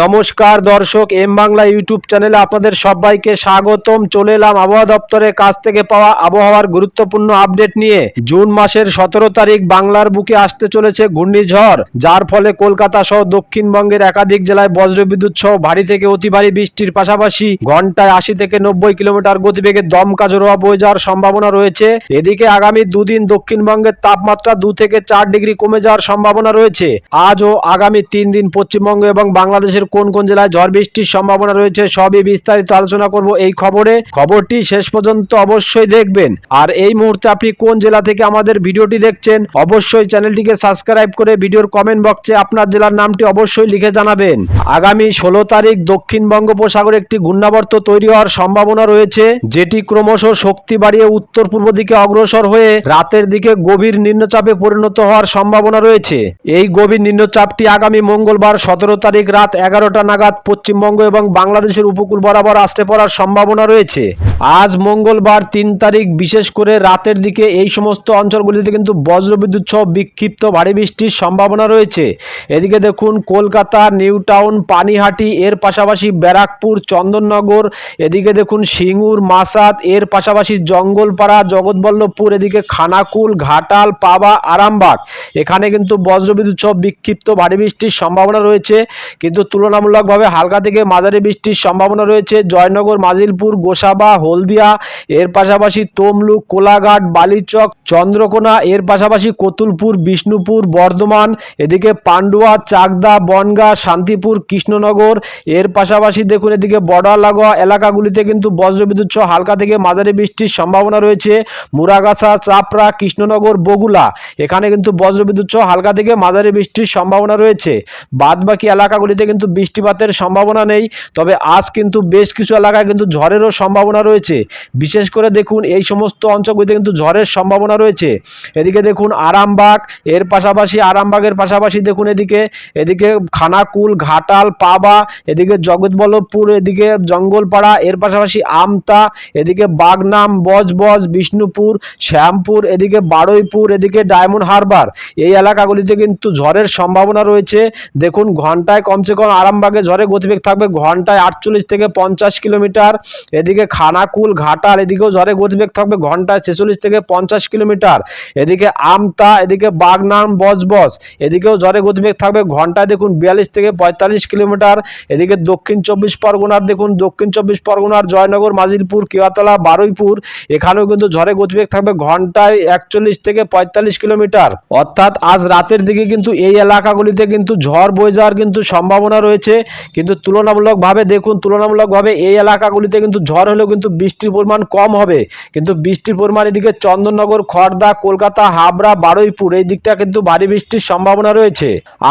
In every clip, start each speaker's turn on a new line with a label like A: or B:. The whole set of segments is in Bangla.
A: নমস্কার দর্শক, এম বাংলা ইউটিউব চ্যানেলে আপনাদের সবাইকে স্বাগতম। চলে এলাম আবহাওয়া দপ্তরের কাছ থেকে পাওয়া আবহাওয়ার গুরুত্বপূর্ণ আপডেট নিয়ে। জুন মাসের সতেরো তারিখ বাংলার বুকে আসতে চলেছে ঘূর্ণিঝড়, যার ফলে কলকাতা সহ দক্ষিণবঙ্গের একাধিক জেলায় বজ্রবিদ্যুৎ সহ ভারী থেকে অতি ভারী বৃষ্টির পাশাপাশি ঘন্টায় আশি থেকে নব্বই কিলোমিটার গতিবেগে দমকা জোড়া বয়ে যাওয়ার সম্ভাবনা রয়েছে। এদিকে আগামী দুদিন দক্ষিণবঙ্গের তাপমাত্রা দু থেকে চার ডিগ্রি কমে যাওয়ার সম্ভাবনা রয়েছে। আজ ও আগামী তিন দিন পশ্চিমবঙ্গ এবং বাংলাদেশের কোন কোন জেলায় ঝড় বৃষ্টির সম্ভাবনা রয়েছে সবই বিস্তারিত আলোচনা করব এই খবরে। খবরটি শেষ পর্যন্ত অবশ্যই দেখবেন। আর এই মুহূর্তে আপনি কোন জেলা থেকে আমাদের ভিডিওটি দেখছেন, অবশ্যই চ্যানেলটিকে সাবস্ক্রাইব করে ভিডিওর কমেন্ট বক্সে আপনার জেলার নামটি অবশ্যই লিখে জানাবেন। আগামী ষোলো তারিখ দক্ষিণ বঙ্গোপসাগরে একটি ঘূর্ণাবর্ত তৈরি হওয়ার সম্ভাবনা রয়েছে, যেটি ক্রমশ শক্তি বাড়িয়ে উত্তর পূর্ব দিকে অগ্রসর হয়ে রাতের দিকে গভীর নিম্নচাপে পরিণত হওয়ার সম্ভাবনা রয়েছে। এই গভীর নিম্নচাপটি আগামী মঙ্গলবার সতেরো তারিখ রাত এগারোটা নাগাদ পশ্চিমবঙ্গ এবং বাংলাদেশের উপকূল বরাবর আসতে পড়ার সম্ভাবনা রয়েছে। আজ মঙ্গলবার তিন তারিখ, বিশেষ করে রাতের দিকে এই সমস্ত অঞ্চলগুলিতে কিন্তু বজ্রবিদ্যুৎ সহ বিক্ষিপ্ত ভারী বৃষ্টির সম্ভাবনা রয়েছে। এদিকে দেখুন, কলকাতা, নিউ টাউন, পানিহাটি, এর পাশাপাশি ব্যারাকপুর, চন্দননগর, এদিকে দেখুন, সিঙ্গুর, মাসাদ, এর পাশাপাশি জঙ্গলপাড়া, জগৎবল্লভপুর, এদিকে খানাকুল, ঘাটাল, পাবা, আরামবাগ। এখানে কিন্তু বজ্রবিদ্যুৎ সহ বিক্ষিপ্ত ভারী বৃষ্টির সম্ভাবনা রয়েছে। কিন্তু তুলনামূলকভাবে হালকা থেকে মাঝারি বৃষ্টির সম্ভাবনা রয়েছে। জয়নগর, মাজিলপুর, গোসাবা, হলদিয়া, এর পাশাপাশি তমলুক, কোলাঘাট, বালিচক, চন্দ্রকোনা, এর পাশাপাশি কতুলপুর, বিষ্ণুপুর, বর্ধমান, এদিকে পান্ডুয়া, চাকদা, বনগা, শান্তিপুর, কৃষ্ণনগর, এর পাশাপাশি দেখুন এদিকে বর্ডার লাগোয়া এলাকাগুলিতে কিন্তু বজ্রবিদ্যুৎ সহ হালকা থেকে মাঝারি বৃষ্টির সম্ভাবনা রয়েছে। মুরাগাছা, চাপড়া, কৃষ্ণনগর, বগুলা, এখানে কিন্তু বজ্রবিদ্যুৎ সহ হালকা থেকে মাঝারি বৃষ্টির সম্ভাবনা রয়েছে। বাদবাকি এলাকাগুলিতে কিন্তু বৃষ্টিপাতের সম্ভাবনা নেই, তবে আজ কিন্তু বেশ কিছু এলাকায় কিন্তু ঝড়েরও সম্ভাবনা রয়েছে। বিশেষ করে দেখুন, এই সমস্ত অঞ্চলগুলিতে কিন্তু ঝড়ের সম্ভাবনা রয়েছে। এদিকে দেখুন, আরামবাগ, এর পাশাপাশি আরামবাগের পাশাপাশি দেখুন এদিকে এদিকে খানাকুল, ঘাটাল, পাবা, এদিকে জগৎবল্লভপুর, এদিকে জঙ্গলপাড়া, এর পাশাপাশি আমতা, এদিকে বাগনাম, বজবজ, বিষ্ণুপুর, শ্যামপুর, এদিকে বারুইপুর, এদিকে ডায়মন্ড হারবার। এই এলাকাগুলিতে কিন্তু ঝড়ের সম্ভাবনা রয়েছে। দেখুন, ঘন্টায় কমসে কম আরামবাগে ঝড়ে গতিবেগ থাকবে ঘন্টায় আটচল্লিশ থেকে পঞ্চাশ কিলোমিটার। এদিকে খানাকুল, ঘাটাল, এদিকেও ঝড়ে গতিবেগ থাকবে ঘন্টায় ছেচল্লিশ থেকে পঞ্চাশ কিলোমিটার। এদিকে আমতা, এদিকে বাগনান, বজবজ, এদিকেও ঝড়ে গতিবেগ থাকবে ঘন্টায় দেখুন বিয়াল্লিশ থেকে পঁয়তাল্লিশ কিলোমিটার। এদিকে দক্ষিণ চব্বিশ পরগনার দেখুন দক্ষিণ চব্বিশ পরগনার জয়নগর, মাজিলপুর, কেওয়াতলা, বারুইপুর, এখানেও কিন্তু ঝড়ে গতিবেগ থাকবে ঘন্টায় একচল্লিশ থেকে পঁয়তাল্লিশ কিলোমিটার। অর্থাৎ আজ রাতের দিকে কিন্তু এই এলাকাগুলিতে কিন্তু ঝড় বয়ে যাওয়ার কিন্তু সম্ভাবনা রয়েছে। কিন্তু তুলনামূলকভাবে দেখুন, তুলনামূলকভাবে এই এলাকাগুলিতে কিন্তু ঝড় হলেও কিন্তু বৃষ্টির পরিমাণ কম হবে। কিন্তু বৃষ্টির পরিমাণ এদিকে চন্দননগর খড়দা কলকাতা, হাবড়া, বারুইপুর, এই দিকটা কিন্তু ভারী বৃষ্টির সম্ভাবনা রয়েছে।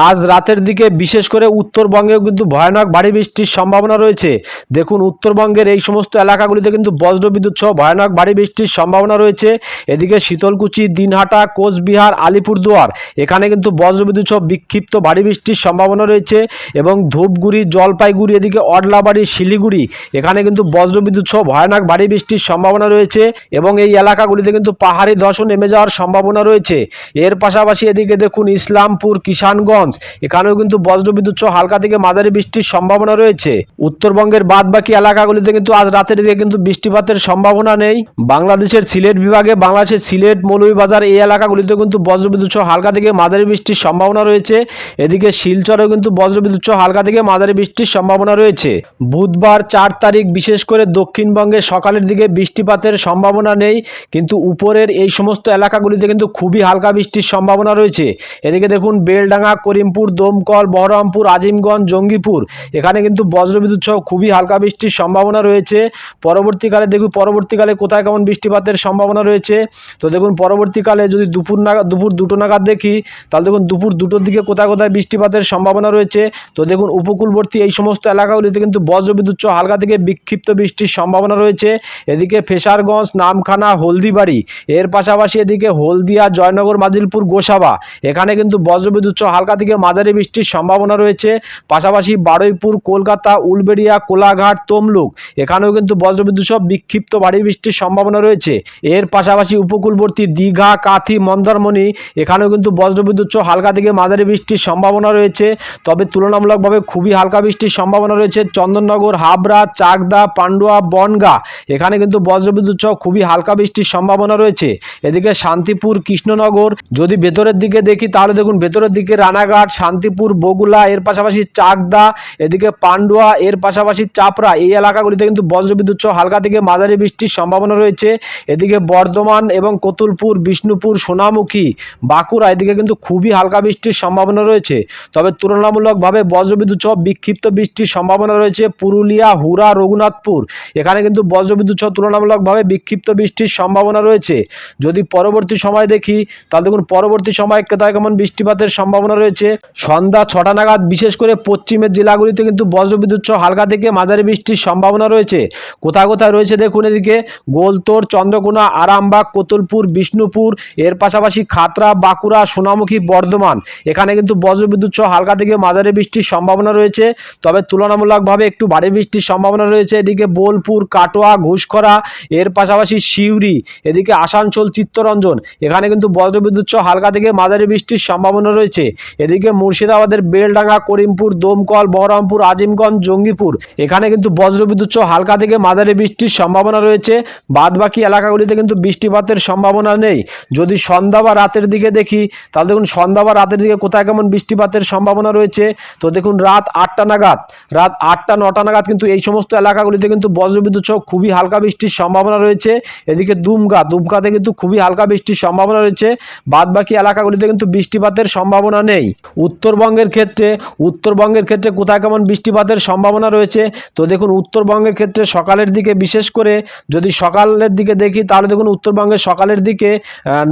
A: আজ রাতের দিকে বিশেষ করে উত্তরবঙ্গেও কিন্তু ভয়ানক ভারী বৃষ্টির সম্ভাবনা রয়েছে। দেখুন, উত্তরবঙ্গের এই সমস্ত এলাকাগুলিতে কিন্তু বজ্রবিদ্যুৎ সহ ভয়ানক ভারী বৃষ্টির সম্ভাবনা রয়েছে। এদিকে শীতলকুচি, দিনহাটা, কোচবিহার, আলিপুরদুয়ার, এখানে কিন্তু বজ্রবিদ্যুৎ সহ বিক্ষিপ্ত ভারী বৃষ্টির সম্ভাবনা রয়েছে। এবং ধূপগুড়ি, জলপাইগুড়ি, এদিকে অডলাবাড়ি, শিলিগুড়ি। এখানে কিন্তু বজ্রবিদ্যুৎ সহ ভয়ানক ভারী বৃষ্টির সম্ভাবনা রয়েছে এবং এই এলাকাগুলিতে কিন্তু পাহাড়ি ধসও নেমে যাওয়ার সম্ভাবনা রয়েছে। এর পাশাপাশি এদিকে দেখুন ইসলামপুর, কিষানগঞ্জ। এখানেও কিন্তু বজ্রবিদ্যুৎ সহ হালকা থেকে মাঝারি বৃষ্টির সম্ভাবনা রয়েছে। উত্তরবঙ্গের বাদবাকি এলাকাগুলিতে কিন্তু আজ রাতের দিকে কিন্তু বৃষ্টিপাতের সম্ভাবনা নেই। বাংলাদেশের সিলেট বিভাগে, বাংলাদেশের সিলেট মৌলভীবাজার এই এলাকাগুলিতে কিন্তু বজ্রবিদ্যুৎ সহ হালকা থেকে মাঝারি বৃষ্টির সম্ভাবনা রয়েছে। এদিকে শিলচরেও কিন্তু বজ্রবিদ্যুৎ সহ হালকা থেকে মাঝারি বৃষ্টির সম্ভাবনা রয়েছে। বুধবার চার তারিখ বিশেষ করে দক্ষিণবঙ্গে সকালের দিকে বৃষ্টিপাতের সম্ভাবনা নেই, কিন্তু উপরের এই সমস্ত এলাকাগুলিতে কিন্তু খুবই হালকা বৃষ্টির সম্ভাবনা রয়েছে। এদিকে দেখুন, বেলডাঙ্গা, করিমপুর, দমকল, বহরমপুর, আজিমগঞ্জ, জঙ্গিপুর, এখানে কিন্তু বজ্রবিদ্যুৎ সহ খুবই হালকা বৃষ্টির সম্ভাবনা রয়েছে। পরবর্তীকালে দেখুন, পরবর্তীকালে কোথায় কেমন বৃষ্টিপাতের সম্ভাবনা রয়েছে? তো দেখুন, পরবর্তীকালে যদি দুপুর নাগাদ দুপুর দুটো নাগাদ দেখি, তাহলে দেখুন, দুপুর দুটোর দিকে কোথায় কোথায় বৃষ্টিপাতের সম্ভাবনা রয়েছে। তো দেখুন উপকূলবর্তী এই সমস্ত এলাকাগুলিতে কিন্তু বজ্রবিদ্যুৎ সহ হালকা থেকে বিক্ষিপ্ত বৃষ্টির সম্ভাবনা রয়েছে রয়েছে। এদিকে ফেসারগঞ্জ, নামখানা, হলদিবাড়ি, এর পাশাপাশি এদিকে হলদিয়া, জয়নগর, মাজিলপুর, গোসাবা, এখানে কিন্তু বজ্রবিদ্যুৎ সহ হালকা থেকে মাঝারি বৃষ্টির সম্ভাবনা রয়েছে। পাশাপাশি বারুইপুর, কলকাতা, উলবেড়িয়া, কোলাঘাট, তমলুক, এখানেও কিন্তু বজ্রবিদ্যুৎ সহ বিক্ষিপ্ত ভারী বৃষ্টির সম্ভাবনা রয়েছে। এর পাশাপাশি উপকূলবর্তী দীঘা, কাথি, মন্দারমণি, এখানেও কিন্তু বজ্রবিদ্যুৎ সহ হালকা থেকে মাঝারি বৃষ্টির সম্ভাবনা রয়েছে। তবে তুলনামূলকভাবে খুবই হালকা বৃষ্টির সম্ভাবনা রয়েছে। চন্দননগর, হাবড়া, চাকদা, পান্ডুয়া, বনগা এখানে কিন্তু বজ্রবিদ্যুৎ সহ খুবই হালকা বৃষ্টির সম্ভাবনা রয়েছে। এদিকে শান্তিপুর, কৃষ্ণনগর যদি ভেতরের দিকে দেখি তাহলে দেখুন ভেতরের দিকে রানাঘাট, শান্তিপুর, বগুলা এর পাশাপাশি চাকদা, এদিকে পান্ডুয়া এর পাশাপাশি চাপড়া এই এলাকাগুলিতে কিন্তু বজ্রবিদ্যুৎ সহ হালকা থেকে মাঝারি বৃষ্টির সম্ভাবনা রয়েছে। এদিকে বর্ধমান এবং কতুলপুর, বিষ্ণুপুর, সোনামুখী, বাঁকুড়া এদিকে কিন্তু খুবই হালকা বৃষ্টির সম্ভাবনা রয়েছে। তবে তুলনামূলকভাবে বজ্রবিদ্যুৎ সহ বিক্ষিপ্ত বৃষ্টির সম্ভাবনা রয়েছে পুরুলিয়া হুরা রঘুনাথপুর। এখানে কিন্তু বজ্রবিদ্যুৎ সহ তুলনামূলকভাবে বিক্ষিপ্ত বৃষ্টির সম্ভাবনা রয়েছে। যদি পরবর্তী সময় দেখি, তাহলে দেখুন পরবর্তী সময় কোথায় কেমন বৃষ্টিপাতের সম্ভাবনা রয়েছে। সন্ধ্যা ছটা নাগাদ, বিশেষ করে পশ্চিমের জেলাগুলিতে কিন্তু বজ্রবিদ্যুৎ সহ হালকা থেকে মাঝারি বৃষ্টির সম্ভাবনা রয়েছে। কোথায় কোথায় রয়েছে দেখুন এদিকে গোলতোড় চন্দ্রকোনা, আরামবাগ, কোতুলপুর, বিষ্ণুপুর, এর পাশাপাশি খাতরা, বাঁকুড়া, সোনামুখী, বর্ধমান। এখানে কিন্তু বজ্রবিদ্যুৎ সহ হালকা থেকে মাঝারি বৃষ্টির সম্ভাবনা রয়েছে। তবে তুলনামূলকভাবে একটু ভারী বৃষ্টির সম্ভাবনা রয়েছে। এদিকে বোলপুর, কাটোয়া, ঘুষখরা, এর পাশাপাশি সিউড়ি, এদিকে আসানসোল, চিত্তরঞ্জন। এখানে কিন্তু বজ্রবিদ্যুৎ সহ হালকা থেকে মাঝারি বৃষ্টির সম্ভাবনা রয়েছে। এদিকে মুর্শিদাবাদের বেলডাঙ্গা, করিমপুর, দমকল, বহরমপুর, আজিমগঞ্জ, জঙ্গিপুর। এখানে কিন্তু বজ্রবিদ্যুৎ সহ হালকা থেকে মাঝারি বৃষ্টির সম্ভাবনা রয়েছে। বাদ বাকি এলাকাগুলিতে কিন্তু বৃষ্টিপাতের সম্ভাবনা নেই। যদি সন্ধ্যা বা রাতের দিকে দেখি, তাহলে দেখুন সন্ধ্যা বা রাতের দিকে কোথায় কেমন বৃষ্টিপাতের সম্ভাবনা রয়েছে। তো দেখুন রাত আটটা নাগাদ, রাত আটটা, নটা নাগাদ কিন্তু এই সমস্ত এলাকাগুলিতে কিন্তু বজ্রবিদ্যুৎ সহ খুবই হালকা বৃষ্টির সম্ভাবনা রয়েছে। এদিকে দুমকা, দুমকাতে কিন্তু খুবই হালকা বৃষ্টির সম্ভাবনা রয়েছে। বাদ বাকি এলাকাগুলিতে কিন্তু বৃষ্টিপাতের সম্ভাবনা নেই। উত্তরবঙ্গের ক্ষেত্রে উত্তরবঙ্গের ক্ষেত্রে কোথায় কেমন বৃষ্টিপাতের সম্ভাবনা রয়েছে? তো দেখুন, উত্তরবঙ্গের ক্ষেত্রে সকালের দিকে বিশেষ করে যদি সকালের দিকে দেখি, তাহলে দেখুন, উত্তরবঙ্গের সকালের দিকে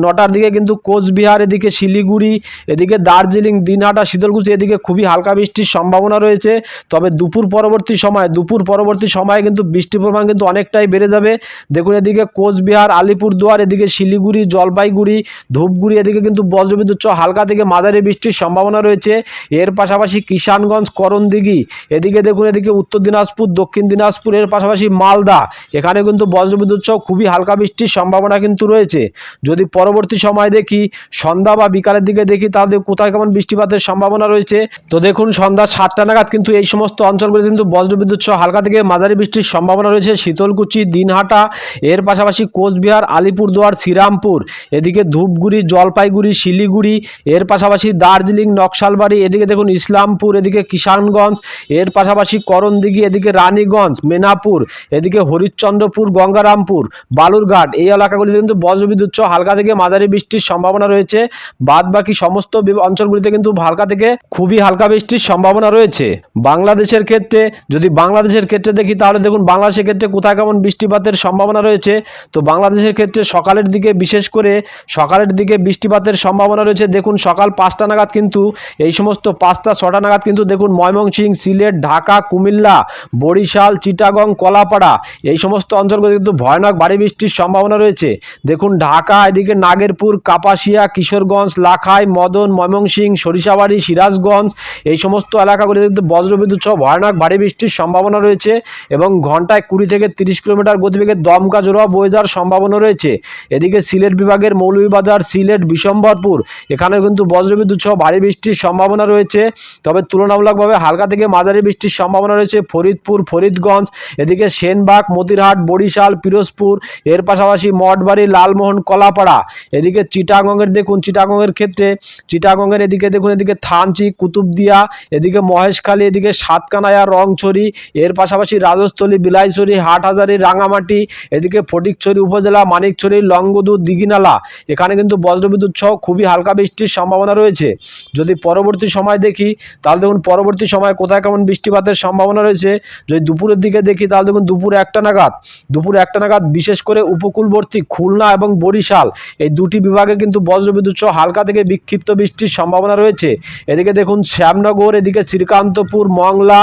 A: নটার দিকে কিন্তু কোচবিহার, এদিকে শিলিগুড়ি, এদিকে দার্জিলিং, দিনহাটা, শীতলকুচি, এদিকে খুবই হালকা বৃষ্টির সম্ভাবনা রয়েছে। তবে দুপুর পরবর্তী সময়, দুপুর পরবর্তী সময়ে কিন্তু বৃষ্টির পরিমাণ কিন্তু অনেকটাই বেড়ে যাবে। দেখুন এদিকে কোচবিহার, আলিপুরদুয়ার, এদিকে শিলিগুড়ি, জলপাইগুড়ি, ধূপগুড়ি, এদিকে কিন্তু বজ্রবিদ্যুৎ হালকা থেকে মাঝারি বৃষ্টির সম্ভাবনা রয়েছে। এর পাশাপাশি কিষানগঞ্জ, করণদিঘি, এদিকে দেখুন এদিকে উত্তর দিনাজপুর, দক্ষিণ দিনাজপুর, এর পাশাপাশি মালদা, এখানে কিন্তু বজ্রবিদ্যুৎ সহ খুবই হালকা বৃষ্টির সম্ভাবনা কিন্তু রয়েছে। যদি পরবর্তী সময় দেখি, সন্ধ্যা বা বিকালের দিকে দেখি, তাহলে কোথায় কেমন বৃষ্টিপাতের সম্ভাবনা রয়েছে? তো দেখুন সন্ধ্যা সাতটা নাগাদ কিন্তু এই সমস্ত অঞ্চলগুলি কিন্তু বজ্রবিদ্যুৎ সহ হালকা থেকে মাঝারি বৃষ্টির সম্ভাবনা রয়েছে। শীতলকুচি, দিনহাটা, এর পাশাপাশি কোচবিহার, আলিপুরদুয়ার, শ্রীরামপুর, এদিকে ধূপগুড়ি, জলপাইগুড়ি, শিলিগুড়ি, এর পাশাপাশি দার্জিলিং, নকশালবাড়ি, এদিকে দেখুন ইসলামপুর, এদিকে কিষানগঞ্জ, এর পাশাপাশি করণদিঘি, এদিকে রানীগঞ্জ, মেনাপুর, এদিকে হরিশ্চন্দ্রপুর, গঙ্গারামপুর, বালুরঘাট, এই এলাকাগুলিতে কিন্তু বজ্রবিদ্যুৎ সহ হালকা থেকে মাঝারি বৃষ্টির সম্ভাবনা রয়েছে। বাদ বাকি সমস্ত অঞ্চলগুলিতে কিন্তু হালকা থেকে খুবই হালকা বৃষ্টির সম্ভাবনা রয়েছে। বাংলাদেশের ক্ষেত্রে, যদি বাংলাদেশের ক্ষেত্রে দেখি, তাহলে দেখুন বাংলাদেশের ক্ষেত্রে কোথায় কেমন বৃষ্টিপাতের সম্ভাবনা রয়েছে। তো বাংলাদেশের ক্ষেত্রে সকালের দিকে, বিশেষ করে সকালের দিকে বৃষ্টিপাতের সম্ভাবনা রয়েছে। দেখুন সকাল পাঁচটা নাগাদ কিন্তু, এই সমস্ত পাঁচটা, ছটা নাগাদ কিন্তু দেখুন ময়মনসিংহ সিলেট, ঢাকা, কুমিল্লা, বরিশাল, চিটাগং, কলাপাড়া, এই সমস্ত অঞ্চলগুলো কিন্তু ভয়ানক ভারী বৃষ্টির সম্ভাবনা রয়েছে। দেখুন ঢাকা, এদিকে নাগেরপুর, কাপাসিয়া, কিশোরগঞ্জ, লাখাই, মদন ময়মনসিংহ সরিষাবাড়ি, সিরাজগঞ্জ, এই সমস্ত এলাকাগুলিতে কিন্তু বজ্রবিদ্যুৎ সহ ভয়ানক ভারী বৃষ্টির সম্ভাবনা রয়েছে এবং ঘন্টায় কুড়ি থেকে তিরিশ কিলোমিটার গতিবেগে দমকা জোড়া বয়ে যাওয়ার সম্ভাবনা রয়েছে। এদিকে সিলেট বিভাগের মৌলভীবাজার, সিলেট, বিশম্বরপুর, এখানেও কিন্তু বজ্রবিদ্যুৎ সহ ভারী বৃষ্টির সম্ভাবনা রয়েছে। তবে তুলনামূলকভাবে হালকা থেকে মাঝারি বৃষ্টির সম্ভাবনা রয়েছে ফরিদপুর, ফরিদগঞ্জ, এদিকে সেনবাগ, মতিরহাট, বরিশাল, পিরোজপুর, এর পাশাপাশি মঠবাড়ি, লালমোহন, কলাপাড়া, এদিকে চিটাগংয়ের দেখুন, চিটাগংয়ের ক্ষেত্রে, চিটাগংয়ের এদিকে দেখুন, এদিকে থানচি, কুতুবদিয়া, এদিকে মহেশখালী, এদিকে সাতকানায়া, রংছড়ি, এর পাশাপাশি রাজস্থলী, বিলাইছড়ি, হাটহাজারি, রাঙামাটি, এদিকে ফটিকছড়ি উপজেলা, মানিকছড়ি, লংগদু, দিঘিনালা। এখানে কিন্তু বজ্রবিদ্যুৎ সহ খুবই হালকা বৃষ্টির সম্ভাবনা রয়েছে। যদি পরবর্তী সময় দেখি, তাহলে দেখুন পরবর্তী সময় কোথায় কেমন বৃষ্টিপাতের সম্ভাবনা রয়েছে। যদি দুপুরের দিকে দেখি, তাহলে দেখুন দুপুর একটা নাগাদ। দুপুর একটা নাগাদ বিশেষ করে উপকূলবর্তী খুলনা এবং বরিশাল, এই দুটি বিভাগে কিন্তু বজ্রবিদ্যুৎ সহ হালকা থেকে বিক্ষিপ্ত বৃষ্টির সম্ভাবনা রয়েছে। এদিকে দেখুন শ্যামনগর, এদিকে শ্রীকান্তপুর, মংলা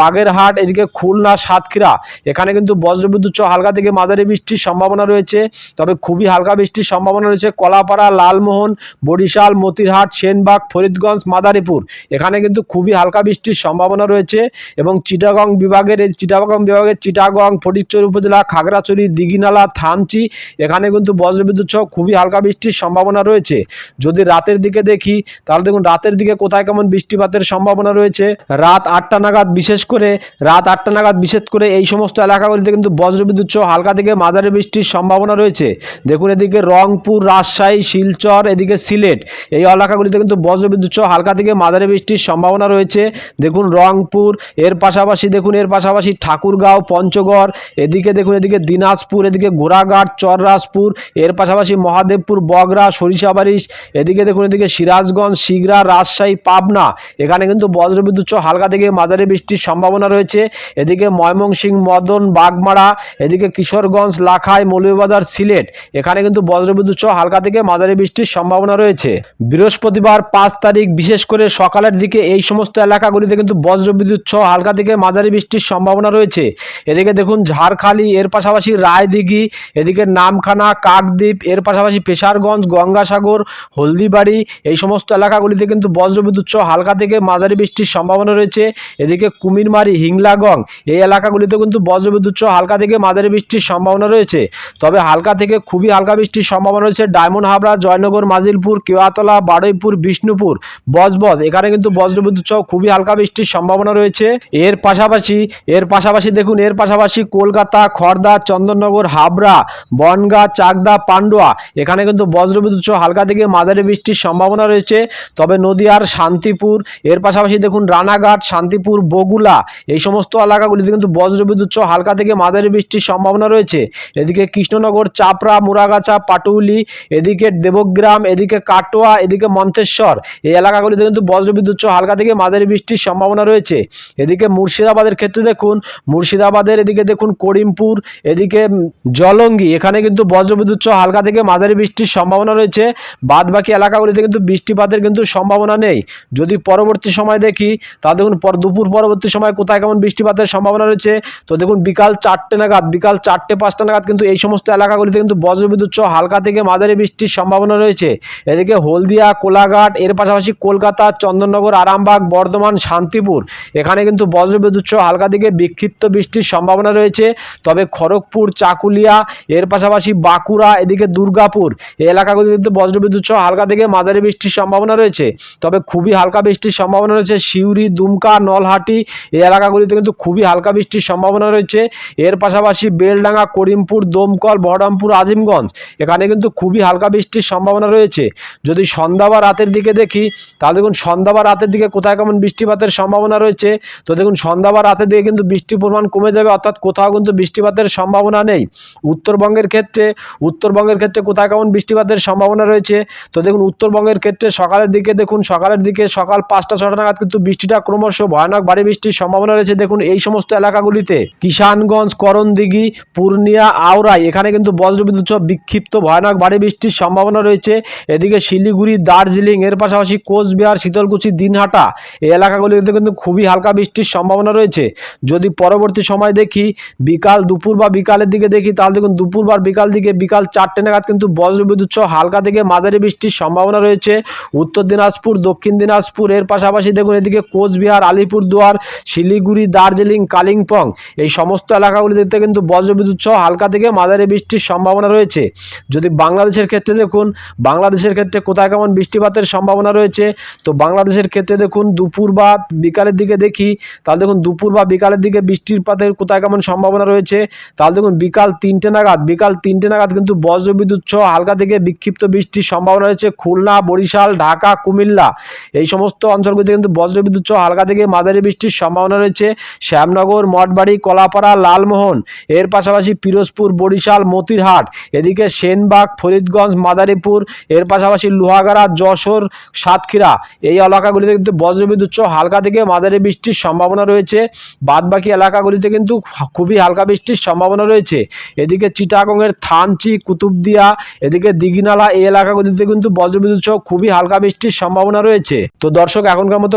A: বাগেরহাট, এদিকে খুলনা, সাতক্ষীরা। এখানে কিন্তু কিন্তু বজ্রবিদ্যুৎ সহ হালকা থেকে মাঝারি বৃষ্টির সম্ভাবনা রয়েছে। তবে খুবই হালকা বৃষ্টির সম্ভাবনা রয়েছে কলাপাড়া, লালমোহন, বরিশাল, মতিরহাট, সেনবাগ, ফরিদগঞ্জ, মাদারীপুর। এখানে কিন্তু খুবই হালকা বৃষ্টির সম্ভাবনা রয়েছে এবং চিটাগং বিভাগের এই চিটাগং বিভাগের চিটাগং, ফটিকচুরি উপজেলা, খাগড়াছড়ি, দিঘিনালা, থানচি, এখানে কিন্তু বজ্রবিদ্যুৎ সহ খুবই হালকা বৃষ্টির সম্ভাবনা রয়েছে। যদি রাতের দিকে দেখি, তাহলে দেখুন রাতের দিকে কোথায় কেমন বৃষ্টিপাতের সম্ভাবনা রয়েছে। রাত আটটা নাগাদ বিশেষ করে, রাত আটটা নাগাদ বিশেষ করে এই সমস্ত এলাকাগুলিতে কিন্তু বজ্রবিদ্যুৎ সহ হালকা থেকে মাঝারি বৃষ্টির সম্ভাবনা রয়েছে। দেখুন এদিকে রংপুর, রাজশাহী, শিলচর, এদিকে সিলেট, এই এলাকাগুলিতে কিন্তু বজ্রবিদ্যুৎ সহ হালকা থেকে মাঝারি বৃষ্টির সম্ভাবনা রয়েছে। দেখুন রংপুর, এর পাশাপাশি দেখুন, এর পাশাপাশি ঠাকুরগাঁও, পঞ্চগড়, এদিকে দেখুন, এদিকে দিনাজপুর, এদিকে ঘোড়াঘাট, চররাজপুর, এর পাশাপাশি মহাদেবপুর, বগরা সরিষাবাড়ি এদিকে দেখুন, এদিকে সিরাজগঞ্জ শিগরা রাজশাহী, পাবনা, এখানে কিন্তু বজ্রবিদ্যুৎ হালকা থেকে মাঝারি বৃষ্টির সম্ভাবনা রয়েছে। এদিকে ময়মনসিংহ, মদন, বাগমারা, এদিকে কিশোরগঞ্জ, লাখাই, মৌলভীবাজার, সিলেট, এখানে কিন্তু বজ্রবিদ্যুৎ হালকা থেকে মাঝারি বৃষ্টির সম্ভাবনা রয়েছে। বৃহস্পতিবার পাঁচ তারিখ, বিশেষ করে সকালের দিকে এই সমস্ত এলাকাগুলিতে কিন্তু বজ্রবিদ্যুৎ সহ হালকা থেকে মাঝারি বৃষ্টির সম্ভাবনা রয়েছে। এদিকে দেখুন ঝাড়খালি, এর পাশাপাশি রায়দিঘি, এদিকে নামখানা, কাকদ্বীপ, এর পাশাপাশি পেশারগঞ্জ, গঙ্গাসাগর, হলদিবাড়ি, এই সমস্ত এলাকাগুলিতে কিন্তু বজ্রবিদ্যুৎ সহ হালকা থেকে মাঝারি বৃষ্টির সম্ভাবনা রয়েছে। এদিকে কুমিরমারি, হিংলাগং এই এলাকাগুলিতে কিন্তু বজ্রবিদ্যুৎ সহ হালকা থেকে মাঝারি বৃষ্টির সম্ভাবনা রয়েছে। তবে হালকা থেকে খুবই হালকা বৃষ্টির সম্ভাবনা রয়েছে ডায়মন্ড হাবড়া, জয়নগর, মাজিলপুর, কেওয়াতলা, বারুইপুর, বিষ্ণুপুর, বজবজ। এখানে কিন্তু বজ্রবিদ্যুৎ সহ খুবই হালকা বৃষ্টির সম্ভাবনা রয়েছে। এর পাশাপাশি এর পাশাপাশি দেখুন, এর পাশাপাশি কলকাতা খড়দা চন্দননগর, হাবড়া, বনগা, চাকদা, পান্ডুয়া, এখানে কিন্তু বজ্রবিদ্যুৎ সহ হালকা থেকে মাঝারি বৃষ্টির সম্ভাবনা রয়েছে। তবে নদীয়ার, শান্তিপুর, এর পাশাপাশি দেখুন রানাঘাট, শান্তিপুর, বগুলা, এই সমস্ত এলাকাগুলিতে কিন্তু বজ্রবিদ্যুৎ সহ হালকা থেকে মাঝারি বৃষ্টির সম্ভাবনা রয়েছে। এদিকে কৃষ্ণনগর, চাপড়া, মুরাগাছা, পাটুলি, এদিকে দেবগ্রাম, এদিকে কাটোয়া, এদিকে মন্তেশ্বর, এই এলাকাগুলিতে কিন্তু বজ্রবিদ্যুৎ সহ হালকা থেকে মাঝারি বৃষ্টির সম্ভাবনা রয়েছে। এদিকে মুর্শিদাবাদের ক্ষেত্রে দেখুন, মুর্শিদাবাদের এদিকে দেখুন করিমপুর, এদিকে জলঙ্গি, এখানে কিন্তু বজ্রবিদ্যুৎ সহ হালকা থেকে মাঝারি বৃষ্টির সম্ভাবনা রয়েছে। বাদ বাকি এলাকাগুলিতে কিন্তু বৃষ্টিপাতের কিন্তু সম্ভাবনা নেই। যদি পরবর্তী সময় দেখি। তা দেখুন, পর দুপুর পরবর্তী সময় কোথায় কেমন বৃষ্টিপাতের সম্ভাবনা রয়েছে? তো দেখুন, বিকাল চারটে নাগাদ, বিকাল চারটে পাঁচটা নাগাদ কিন্তু এই সমস্ত এলাকাগুলিতে কিন্তু বজ্রবিদ্যুৎ সহ হালকা থেকে মাঝারি বৃষ্টির সম্ভাবনা রয়েছে। এদিকে হলদিয়া, কোলাঘাট, এর পাশাপাশি কলকাতা, চন্দননগর, আরামবাগ, বর্ধমান, শান্তিপুর, এখানে কিন্তু বজ্রবিদ্যুৎ সহ হালকা থেকে বিক্ষিপ্ত বৃষ্টির সম্ভাবনা রয়েছে। তবে খড়গপুর, চাকুলিয়া, এর পাশাপাশি বাঁকুড়া, এদিকে দুর্গাপুর, এই এলাকাগুলিতে কিন্তু বজ্রবিদ্যুৎ সহ হালকা থেকে মাঝারি বৃষ্টির সম্ভাবনা রয়েছে। তবে খুবই হালকা বৃষ্টির সম্ভাবনা রয়েছে। সিউড়ি, দুমকা, নলহাটি। এই এলাকাগুলিতে কিন্তু খুবই হালকা বৃষ্টির সম্ভাবনা রয়েছে। এর পাশাপাশি বেলডাঙ্গা, করিমপুর, দমকল, বহরমপুর, আজিমগঞ্জ, এখানে কিন্তু খুবই হালকা বৃষ্টির সম্ভাবনা রয়েছে। যদি সন্ধ্যা বা রাতের দিকে দেখি, তাহলে দেখুন সন্ধ্যা বা রাতের দিকে কোথায় কেমন বৃষ্টিপাতের সম্ভাবনা রয়েছে। তো দেখুন সন্ধ্যা বা রাতের দিকে কিন্তু বৃষ্টির পরিমাণ কমে যাবে, অর্থাৎ কোথাও কিন্তু বৃষ্টিপাতের সম্ভাবনা নেই। উত্তরবঙ্গের ক্ষেত্রে উত্তরবঙ্গের ক্ষেত্রে কোথায় কেমন বৃষ্টিপাতের সম্ভাবনা রয়েছে? তো দেখুন উত্তরবঙ্গের ক্ষেত্রে সকালের দিকে দেখুন, সকালের দিকে সকাল পাঁচটা, ছটা নাগাদ কিন্তু বৃষ্টিটা ক্রমশ ভয়ানক ভারী বৃষ্টির সম্ভাবনা রয়েছে। দেখুন, এই সমস্ত এলাকাগুলিতে কিষানগঞ্জ, করণদিঘি, পূর্ণিয়া আওরাই এখানে কিন্তু বজ্রবিদ্যুৎ সহ বিক্ষিপ্ত ভয়ানক ভারী বৃষ্টির সম্ভাবনা রয়েছে। এদিকে শিলিগুড়ি, দার্জিলিং, এর পাশাপাশি কোচবিহার, শীতলকুচি, দিনহাটা এই এলাকাগুলিতে কিন্তু খুবই হালকা বৃষ্টির সম্ভাবনা রয়েছে। যদি পরবর্তী সময় দেখি, বিকাল দুপুর বা বিকালের দিকে দেখি, তাহলে দেখুন, দুপুর বা বিকাল দিকে বিকাল চারটে নাগাদ কিন্তু বজ্রবিদ্যুৎ সহ হালকা থেকে মাঝারি বৃষ্টির সম্ভাবনা রয়েছে। উত্তর দিনাজপুর, দক্ষিণ দিনাজপুর, এর পাশাপাশি দেখুন এদিকে কোচবিহার, আলিপুরদুয়ার, শিলিগুড়ি, দার্জিলিং, কালিম্পং এই সমস্ত এলাকাগুলিতে কিন্তু বজ্রবিদ্যুৎ সহ হালকা থেকে মাঝারি বৃষ্টির সম্ভাবনা রয়েছে। যদি বাংলাদেশের ক্ষেত্রে দেখুন, বাংলাদেশের ক্ষেত্রে কোথায় কেমন বৃষ্টিপাতের সম্ভাবনা রয়েছে, তো বাংলাদেশের ক্ষেত্রে দেখুন দুপুর বা বিকালের দিকে দেখি, তাহলে দেখুন দুপুর বা বিকালের দিকে বৃষ্টিপাতের কোথায় কেমন সম্ভাবনা রয়েছে, তাহলে দেখুন বিকাল তিনটে নাগাদ, বিকাল তিনটে নাগাদ কিন্তু বজ্রবিদ্যুৎ সহ হালকা থেকে বিক্ষিপ্ত বৃষ্টির সম্ভাবনা রয়েছে খুলনা, বরিশাল, ঢাকা, কুমিল্লা। এই সমস্ত অঞ্চলগুলিতে কিন্তু বজ্রবিদ্যুৎ সহ হালকা থেকে মাঝারি বৃষ্টির সম্ভাবনা রয়েছে। শ্যামনগর, মঠবাড়ি, কলাপাড়া, লালমোহন, এর পাশাপাশি পিরোজপুর, বরিশাল, মতিরহাট, এদিকে সেনবাগ, ফরিদগঞ্জ, মাদারীপুর, এর পাশাপাশি লোহাগাড়া, যশোর, সাতক্ষীরা, এই এলাকাগুলিতে কিন্তু বজ্রবিদ্যুৎ সহ হালকা থেকে মাঝারি বৃষ্টির সম্ভাবনা রয়েছে। বাদবাকি এলাকাগুলিতে কিন্তু খুবই হালকা বৃষ্টির সম্ভাবনা রয়েছে। এদিকে চিটাগংয়ের থানচি, কুতুবদিয়া, এদিকে দিঘিনালা, এই এলাকাগুলিতে কিন্তু বজ্রবিদ্যুৎ সহ খুবই হালকা বৃষ্টির সম্ভাবনা রয়েছে। তো দর্শক, এখনকার মতো